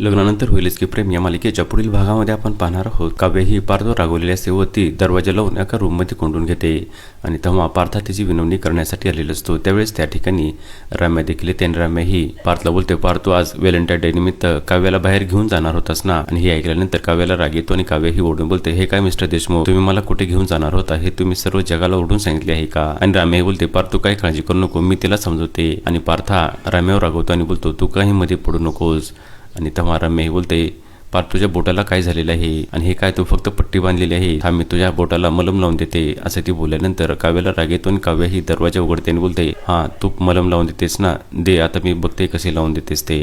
लग्नानंतर होईलच की प्रेम या मालिकेच्या पुढील भागामध्ये आपण पाहणार आहोत. काव्य ही पार्थ रागवलेली असते व ती दरवाजा लावून एका रूममध्ये कोंडून घेते आणि तेव्हा पार्था तिची विनवणी करण्यासाठी आलेला असतो. त्यावेळेस त्या ठिकाणी राम्या देखील येते आणि रम्या ही पार्थला बोलते पार्थ आज व्हॅलेंटाईन डे निमित्त काव्याला बाहेर घेऊन जाणार होतास ना? आणि हे ऐकल्यानंतर काव्याला राग येतो आणि काव्य ही ओढून बोलते हे काय मिस्टर देशमुख तुम्ही मला कुठे घेऊन जाणार होता हे तुम्ही सर्व जगाला ओढून सांगितले आहे का? आणि राम्या बोलते पार्थ तू काही काळजी करू नको मी तिला समजवते. आणि पार्था राम्यावर रागवतो आणि बोलतो तू काही मध्ये पडू नकोस. आणि तेव्हा रम्या बोलते पार तुझ्या बोटाला काय झालेलं आहे? आणि हे काय तू फक्त पट्टी बांधलेली आहे? हा मी तुझ्या बोटाला मलम लावून देते असं ती बोलल्यानंतर काव्याला राग येतो आणि काव्य ही दरवाजा उघडते आणि बोलते हा तू मलम लावून देतेस ना? दे आता मी बघते कसे लावून देतेस ते.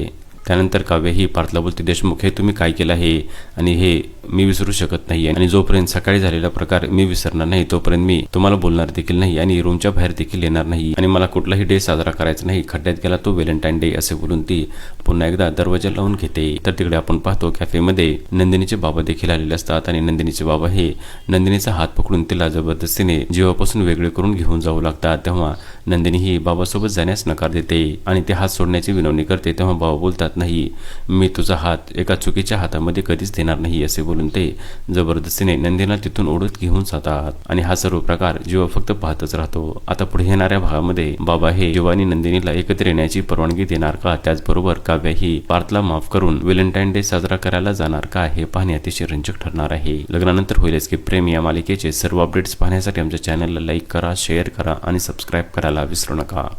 त्यानंतर काव्य ही पार्थला बोलते देशमुख हे तुम्ही काय केलं आहे? आणि हे मी विसरू शकत नाही आणि जोपर्यंत सकाळी झालेला प्रकार मी विसरणार नाही तोपर्यंत मी तुम्हाला बोलणार देखील नाही आणि रूमच्या बाहेर देखील येणार नाही. आणि मला कुठलाही डे साजरा करायचा नाही. खड्ड्यात गेला तो व्हॅलेंटाईन डे असे बोलून ती पुन्हा एकदा दरवाजा लावून घेते. तर तिकडे आपण पाहतो कॅफेमध्ये नंदिनीचे बाबा देखील आलेले असतात आणि नंदिनीचे बाबा हे नंदिनीचा हात पकडून तिला जबरदस्तीने जीवापासून वेगळे करून घेऊन जाऊ लागतात. तेव्हा नंदिनी ही बाबासोबत जाण्यास नकार देते आणि ते हात सोडण्याची विनवणी करते तेव्हा बाबा बोलतात नाही मी तुझा हात एका चुकीच्या हातामध्ये कधीच देणार नाही असे बोलून ते जबरदस्तीने नंदीला तिथून ओढत घेऊन जातात. आणि हा सर्व प्रकार जीवा फक्त पाहतच राहतो. आता पुढे येणाऱ्या भागामध्ये बाबा हे जीवा नंदिनीला एकत्र येण्याची परवानगी देणार का? त्याचबरोबर काव्य ही पार्थला माफ करून व्हॅलेंटाईन डे साजरा करायला जाणार का? हे पाहणे अतिशय रंजक ठरणार आहे. लग्नानंतर होईलच की प्रेम या मालिकेचे सर्व अपडेट्स पाहण्यासाठी आमच्या चॅनलला लाईक करा शेअर करा आणि सबस्क्राईब करा. विसरू नका